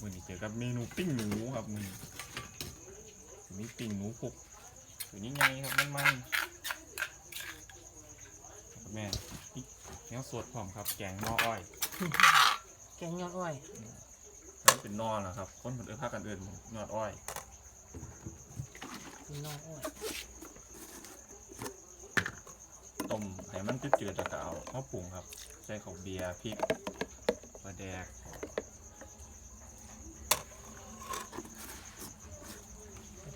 มือนี้เจอกับเมนูปิ้งหนูครับมือนี้มีปิ้งหนูพุกตัวนี้ไงครับมันมันๆครับแม่นี่เนื้อสดพร้อมครับ แกงหนออ้อยแกงยอดอ้อยถ้าเป็นหนอนะครับ คนเหมือนเออพากันเอินหนอดอ้อยเป็นน้องอ้อยต้มให้มันจืดๆแล้วก็เอาข้าวปรุงครับ ใส่ของเบียร์พริกปลาแดก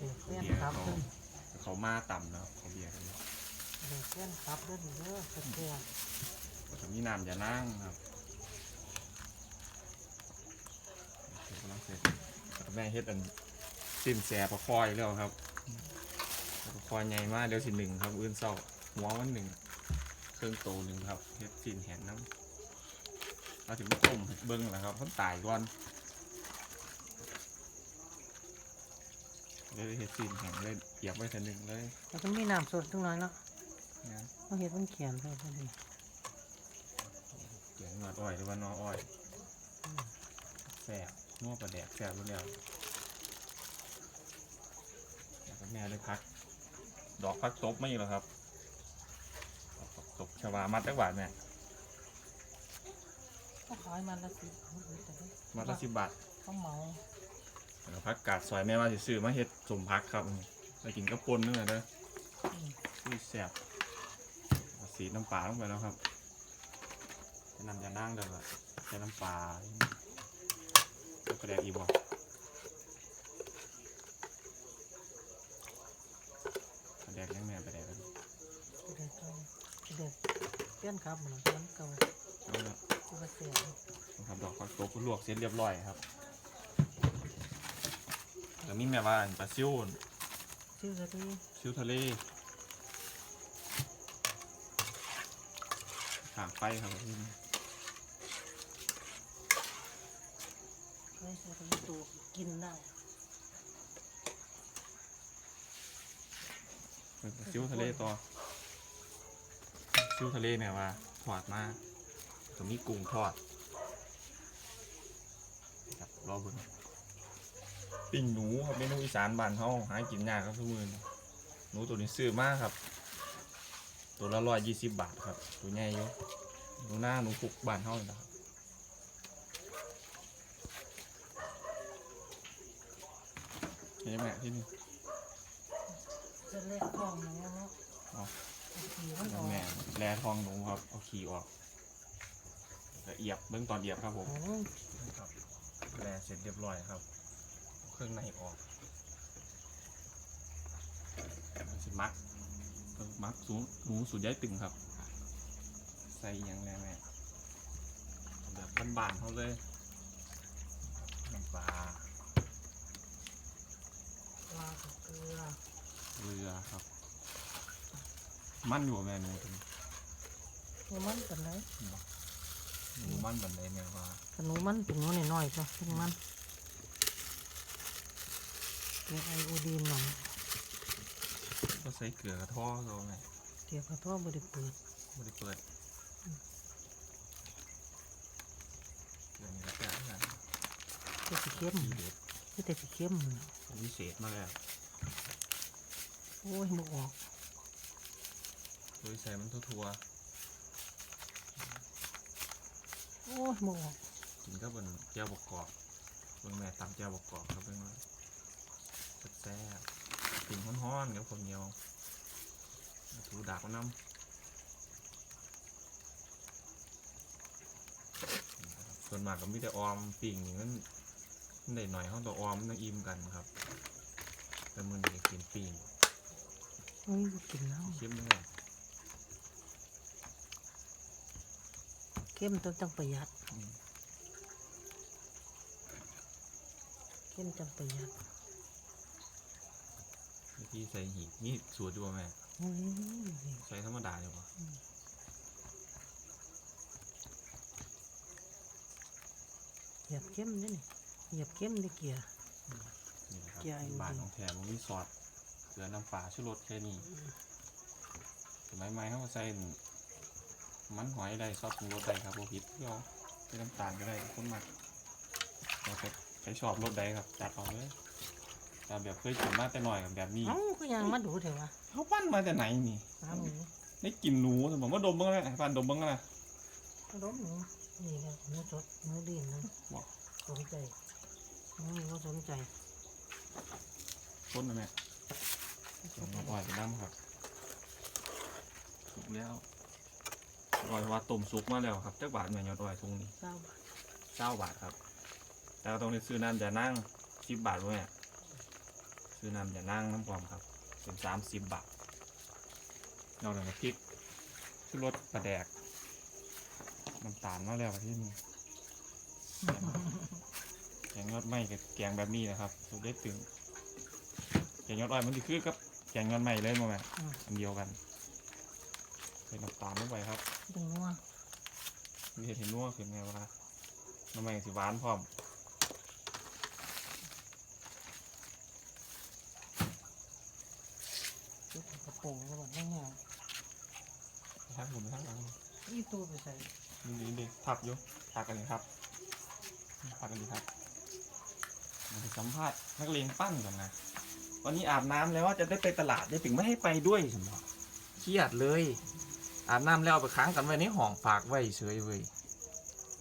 เด็กเพื่อนเบียร์ครับเขาเด้อเขามาต่ำนะครับเขาเบียร์กันเด็กเพื่อนครับเด้อเด้อเพื่อนก็มีน้ำอย่านั่งครับเสร็จกำลังเสร็จแม่เฮ็ดอันสิ้นแสบประคอยแล้วครับประคอยใหญ่มากเดี๋ยวสิหนึ่งครับ อื่นเศร้าหัวมันหนึ่งเครื่องโตหนึ่งครับเฮ็ดสิ้นแห้งน้ำเราถึงต้มเบิ้งแหละครับมันตายก่อน เลยเฮ็ดสิ้นแห้งเลยเหยียบไว้ทีหนึ่งเลยแล้วก็มีน้ำสดทุกหน่อยเนาะนะเขาเห็ดมันเขียนไปพอดีเกี่ยงหนวดอ้อยหรือว่าหนออ้อยแสบนัวประแดกแสบรู้แล้วแล้วก็แม่เลยพัก ดอกพักตบไม่อยู่แล้วครับดอกพักตบชวามัดได้หวานแม่เขาขายมันละสิบมัดละสิบบาทเขาเหมาแล้ว พักกาดซอยแม่ว่าสิซื้อมาเฮ็ดสมพักครับไปกินกระปนนึงเลยเด้ออืมอุ้ยแสบเอาสีน้ำปลาลงไปแล้วครับจะนำจะนั่งเด้อใช้น้ำปลาแล้วก็แดกอีกบ่กระแดกยังแม่ไปแดกกันเด็กเก่าเด็กเพื่อนครับเหมือนกันเก่าเอาละที่ว่าเสียนะครับดอกฟักตบลวกเสร็จเรียบร้อยครับ แล้วมีแม่ว่าอันปลาซิวชื่ออะไรซิวทะเลขางไฟครับพี่ไม่ใช่เป็นตัวกินได้เป็นปลาซิวทะเลต่อซิวทะเลเนี่ยว่าทอดมากก็มีกุ้งทอดครับรอเบิ่ง ปิ้งหนูครับเมนูอีสานบ้านเฮาหากินยากครับทุกมื้อนี้หนูตัวนี้ซื้อมากครับ ตัวละร้อยยี่สิบบาทครับ ตัวใหญ่อยู่หนูหน้าหนูปุกบ้านเฮานี่นะครับเห็นไหมที่นี่จะเล็กทองนะเนาะเอาขี่มันออกแม่แร่ทองหนูครับเอาขี่ออกแล้วเอียบเบื้องตอนเอียบครับผมโอ้ยครับแร่เสร็จเรียบร้อยครับเอาเค รื่องในออกมันสิมักเออมักสูงหนูสูดย้ายตึงครับ ใส่อหยังแน่แม่เอาแบบบานๆเขาเลยน้ำปลาปลากับเกลือเรือครับ มันอยู่กับแม่หนูถึงหนูมันกันไหนหนูมันแบบไหนแม่ว่า ขนมมันเป็นน้อยน้อยๆจ้ะเป็นมัน เดี๋ยวไอโอดีนหน่อยก็ใส่เกลือกระท้อเขาไงเดี๋ยวกระท่อบริเปิดไม่ได้เปิดเกลือนี่ก็แค่นั้นเจะสีเข้มทีเด็ดเจะแต่สีเข้มวิเศษมากเลยโอ้ยบออกโดยใส่มันทั่วโอ้ยบออกๆกินก็บนแก้วบกกอกเบิ่งแม่ตำแก้วบกกอกครับเบิ่งว่า แซ่บๆกินฮ้อนๆกับข้าวเหนียวถูดากมันน้ำส่วนมากก็มีแต่ออมปิ่งนี่มันมันได้หน่อยเขาตัวออมมันต้องอิ่มกันครับ แต่มันจะกินปิ่งเฮ้ยบ่กินแล้วเข้มเลยเข้มต้องต้องประหยัดอืมเข้มจังประหยัด วิธีใส่หีบนี่สูตรดูว่าแม่โอ้ยใส่ธรรมดาอยู่ปะเหยียบเข้มนี่นี่เหยียบเข้มในเกียร์ นี่นะครับเกียร์ไอ้บานของแถมมันมีซอสเกลือน้ำปลาชูรสแค่นี้สมัยใหม่เขาก็ใส่มันหอยได้ซอสปรุงรสได้ครับโบผิดเพื่อเอาใส่น้ำตาลก็ได้คนมากแต่ก็ใครชอบรสใดครับจัดเอาเลย แต่แบบเคยกินมาแต่หน่อยกับแบบนี้เอ้าก็ยังมาดูเถอะวะเขาปั้นมาแต่ไหนนี่หาหมูได้กลินหนูแต่ผมว่าดมบ้างแล้วให้ปั้นดมบ้างแล้วนะกระดมหนูนี่แหละเนื้อสดเนื้อดีนะบอกสนใจนี่ก็สนใจต้นนะแม่เดี๋ยวมาปล่อยไปน้ำครับสุกแล้วรอยว่าต้มสุกมาแล้วครับจักบาทแม่ยอดรอยทุงนี้เศร้าบาทเก้าบาทครับ แต่ก็ต้องได้ซื้อน้ำจะนั่งสิบบาทด้วย ซื้อน้ำจะนั่งน้ำปลอมครับเป็นสามสิบบาทนอกจากพริกขึ้นรสปลาแดกน้ำตาลมาแล้วที่นี่แกงยอดไม้กับแกงแบบนี้นะครับสุดได้ถึงแกงยอดอ้อยมันจะคือกับแกงยอดไม้เลยมั้งแม่อืมอันเดียวกันใส่น้ำตาลลงไปครับดึงนัวมีเห็ดเห็นนัวขึ้นไงวะน้ำมันสิหวานพร้อม ชุดกระโปรงก็แบบง่ายทางผมทางหลังๆอีตู้ไปใส่ดีดีดีพับอยู่พักกันเลยครับพักกันดีครับมาสัมภาษณ์นักเรียนปั้นกันนะ วันนี้อาบน้ำแล้วว่าจะได้ไปตลาดได้ถึงไม่ให้ไปด้วยสมบอกเครียดเลย อาบน้ำแล้วเอาไปค้างกันไว้ในห้องฝากไว้เฉยเว้ย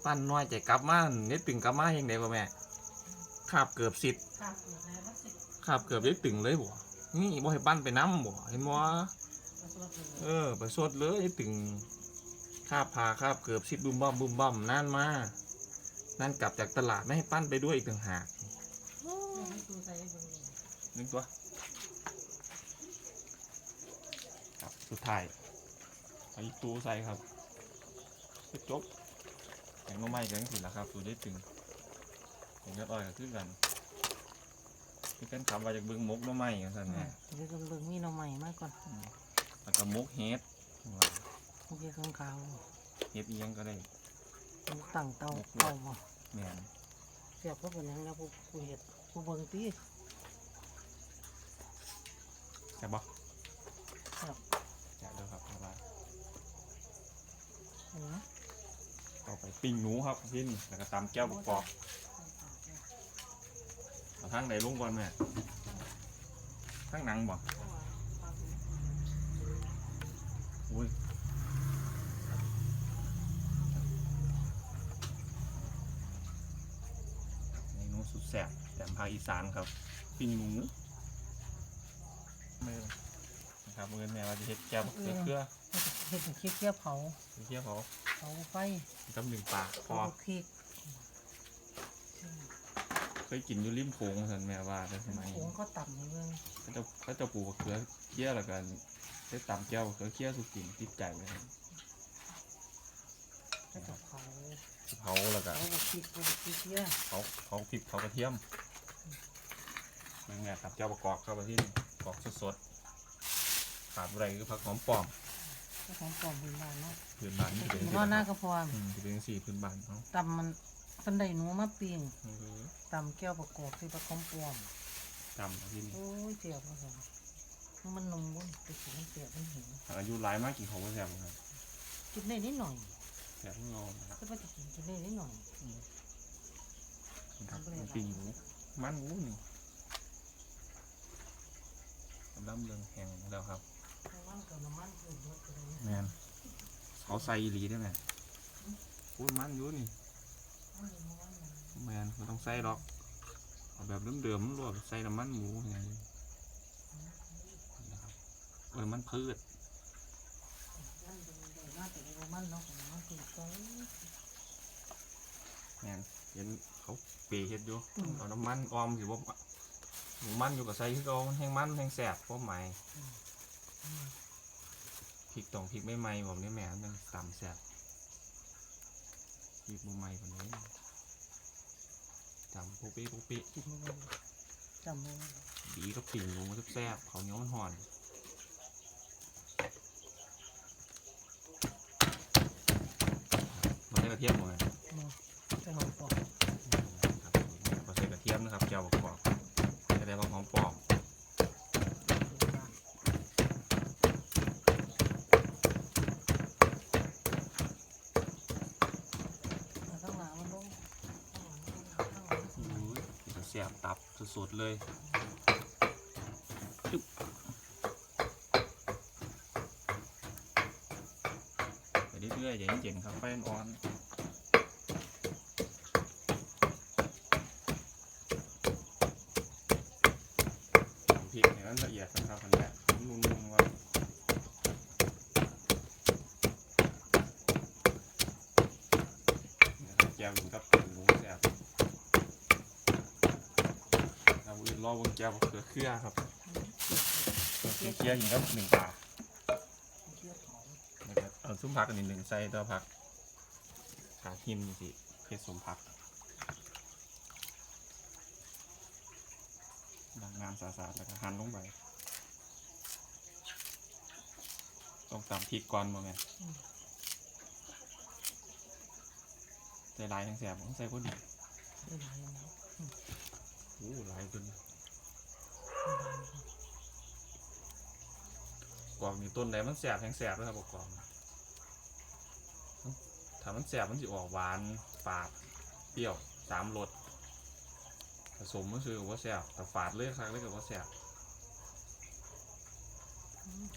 ปั้นน้อยใจกลับมาเนี่ยตึงกลับมายังไงวะแม่คาบเกือบสิบข้าวเปลือกในพลาสติกคาบเกือบได้ตึงเลยบ่ นี่บ่ให้ปั้นไปน้ำบ่เห็นบ่เออไปสดเลยไอ้ตึงคาบพาคาบเกือบสิบบุมบ้อมบุมบ้อมนั่นมานั่นกลับจากตลาดไม่ให้ปั้นไปด้วยอีกต่างหากหนึ่งตัวครับสุดท้ายเอาอีกตัวใส่ครับจบแกงหน้ำไม้กันถึงแล้วครับสูตรได้ตึงแกงยอดอ้อยก็คือกัน คือกันคำว่าจากเบิ้งมกหน้ำไม้กันสั่นแหละเดี๋ยวเบิ่งมีหน่อใหม่มาก่อนแล้วก็มกเฮ็ดว่าโอเคข้างขาวเฮ็ดอีหยังก็ได้มันตั้งเตาเตามาแม่นเสียบก็เป็นหยังแล้วผู้ผู้เห็ดผู้เบิ่งตีใช่บ่ครับแจกเด้อครับบ๊ายบายเห็นไหมต่อไปปิ้งหนูครับพี่นี่แล้วก็ตำแก้วบกกอกเอา ทางไหนลงก่อนแม่ทางหนังบ่อุ้ยเมนูสุดแซ่บแต่ภาคอีสานครับปิ้งหนูไม่นะครับเมื่อแม่ว่าจะเฮ็ดแก้วบกเกลือเกลือเห็ดเป็นเคี้ยวเคี้ยวเผาเคี่ยวเขาเผาไฟกับหนึ่งปลาพเผาอพริกเค ยกินอยู่ริมโขงสันแม่ว่าแต่สมัยผงก็ต่ำในเมืองเขาจะเขาจะปลูกมะเขือเคี่ยวแล้วกันได้ตำแก้วมะเขือเคี่ยวสุกินติดใจเลยครับก็จะเผาเผาแล้วก็เผาพริกเผาพริกเยอะเผาเผาพริกเผากระเทียมนี่ไงตับแก้วประกอบเข้าไปที่นี่กรอกสดๆขาดอะไรคือผักหอมป้อมก็ของปลอมพื้นบ้านเนาะพื้นบ้านนี่เป็นก็หน้ากระพรอืมจะเป็นสี่พื้นบ้านเนาะตำมัน เป็นได้หนูมาปิ้งเออตำแก้วประกอบที่ประคอมปลอมจำที่นี่โอ้ยเจียบมาสองมันนมบุ้นไปกินเจียบมันหิวอายุหลายมากกินของก็แซ่บครับกินได้นิดหน่อยแซ่บงอนะครับก็ว่าจะกินกินได้นิดหน่อยครับมันปิ้งหมูมันหมูนี่กำลังเรืองแห้งแล้วครับน้ำมันกับน้ำมันคือรสอะไรแมนเขาใส่อีหลีได้ไหมพูดมันอยู่นี่ แมนไม่ต้องใส่หรอกเอาแบบเดิมๆรวบใส่น้ำมันหมูไงนะครับเออมันพืชแมนเห็นเขาเปรย์เฮ็ดอยู่เอาน้ำมันออมสิบ่หมูมันอยู่กับใส่คือเขาแห้งมันแห้งแสบเพราะไหม่พริกตองพริกไม่ไหม้ผมนี่แม่มันตำแสบ พริกบ่ไหม้คนนี้จำปุ๊ปี้ปุ๊ปี้กินไม่ได้จำไม่ได้ดีก็ปิ่งหนูแซ่บๆเขาวเหนียวมันห่อนเราใส่กระเทียมหมดเลยมาแต่หอมปลอม ครับเราใส่กระเทียมนะครับแก้วประกอบจะได้ว่าหอมปลอม ข้างหลังมันลงข้างหลังข้างหลัง อุ้ย เสียบตับ สุดๆเลยอึ๊บไปเรื่อยๆอย่าเย็นๆครับไฟอ่อนทำพริกให้มันละเอียดนะครับอันแรกนุ่มๆไว้นะครับแก้วกินกับหมูแซ่บ เราอื่นรอวงแก้วเกลือเครือครับเกลือเครือกินกับหนึ่งปลาเทียบหอมนะครับเอาซุ้มผักอันนี้หนึ่งใส่ตัวผักขาหิมสิเพชรสมผักดังงามสาๆแล้วก็หั่นลงไปต้องตำพริกก่อนบ่แม่นใส่หลายทั้งแสบต้องใส่พอดี ได้หลายอย่างแล้ว โอ้หลายจน กวางนี่ต้นไหนมันแสบแทงแสบเลยครับบอกกวางถ้ามันแสบมันสิออกหวานฝาดเปรี้ยวสามรสผสมก็คือว่าแสบแต่ฝาดเลยครั้งเลยกับว่าแสบ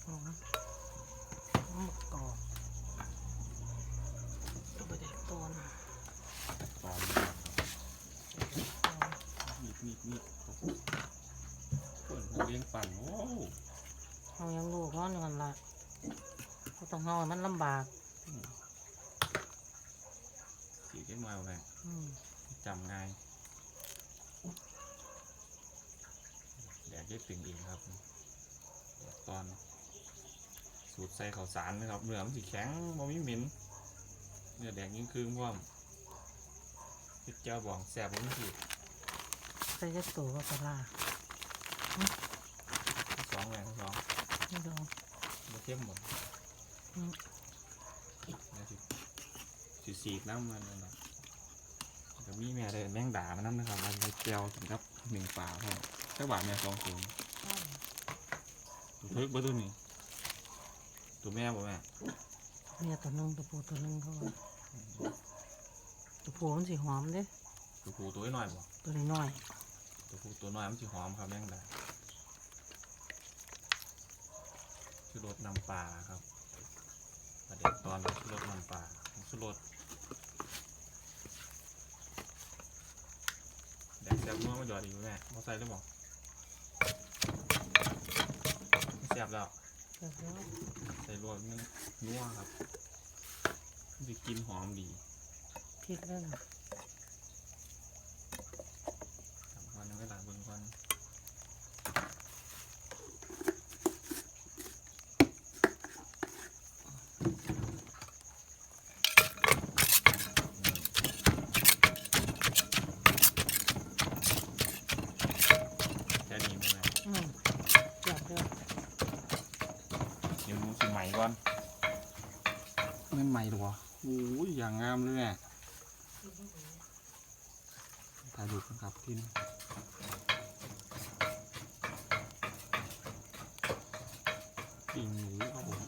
หอมหอมกรอบตัวเด็กต้นตอนมีดมีดมีด เปิดเลี้ยงปั่นโอ้เอายังลูกนอนอยู่กันละก็ต้องเอาให้มันลำบากสีเล็กน้อยเลยอืมจำง่ายแดกได้ตึงอีกครับตอน สูตรใส่ข้าวสารนะครับเนื้อมันสีแข็งบ่มีเหม็นเนื้อแดงยิ่งคืนว่อมพริกเจ้าบองแสบบ่มีผิด ใส่จะตัวก็ปลาร้า สองแรงสองไม่ดูบ่เข้มหมดอืมแล้วสิสิสีกน้ำมันนั่นแหละก็มีแม่ได้แมงดามาน้ำนะครับมันไปเจียวถึงกับหนึ่งฝาพ่อแค่บาทแม่สองถุงตัวเพิกเบ่ตัวนี้ตัวแม่บ่แม่เนี่ยตัวหนึงตัวผู้ตัวหนึงเขาว่าตัวผู้มันสีหอมเด้ตัวผู้ตัวน้อยบ่ตัวน้อยตัวผู้ตัวน้อยมันสิหอมครับแมงดา คือรสน้ำปลาครับประเด็นตอนคือรสน้ำปลาคือรสแดกแซ่บนัวมาหยอดอีกแม่มาใส่ได้บ่แซ่บแล้วใส่รวมมันนัวครับมันจะกินหอมดีพริกนั่นน่ะ สำคัญเวลาเบิ่งก่อนแค่นี้มั้ย อืมอยากเด้อ เดี๋ยวหนูสิใหม่ก่อน ไม่ใหม่หรอโอ้ยอย่างงามเลยแม่ถ่ายรูปกันครับที่นี่ปิ่งหมูครับผม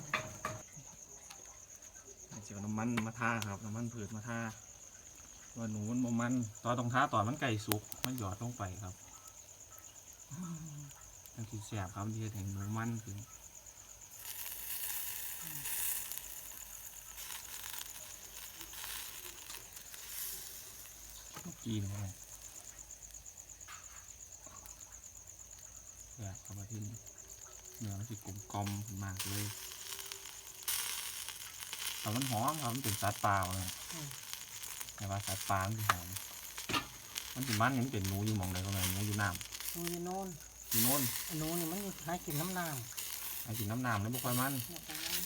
เจียวน้ำมันมาทาครับน้ำมันผืดมาทาว่าหนูมันบ่มันตอนตรงท้าตอนมันไก่สุกมันหยอดลงไปครับนั่นคือแสบครับที่จะเห็นหนูมันขึ้น จีนเลยแบบเข้ามาที่นี่เนื้อมันจะกลมกลมๆมากเลยแต่มันหอมครับมันเป็นสัตว์ป่าเลยอืมแต่ว่าสัตว์ป่ามันจะหอมมันเป็นมันมันเป็นหนูอยู่หมองใดก็ไม่รู้หนูอยู่น้ดูที่โน่นำอยู่โน่นไอ้หนูนี่มันอยู่หากินน้ำน้ไอ้กินน้ำน้ำแล้วบ่ค่อยมันำเนี่ยตรงนั้น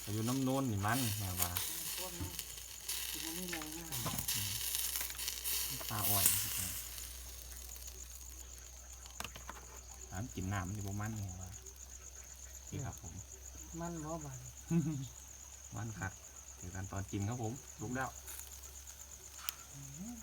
แต่อยู่น้ำโน่นนี่มันแม่ว่า ปลาอ่อยถามกินน้ำมันจะบ่มันแม่ว่านี่ครับผม มันบ่บานมันคักเจอกันตอนกินครับผมลุกแล้วอืม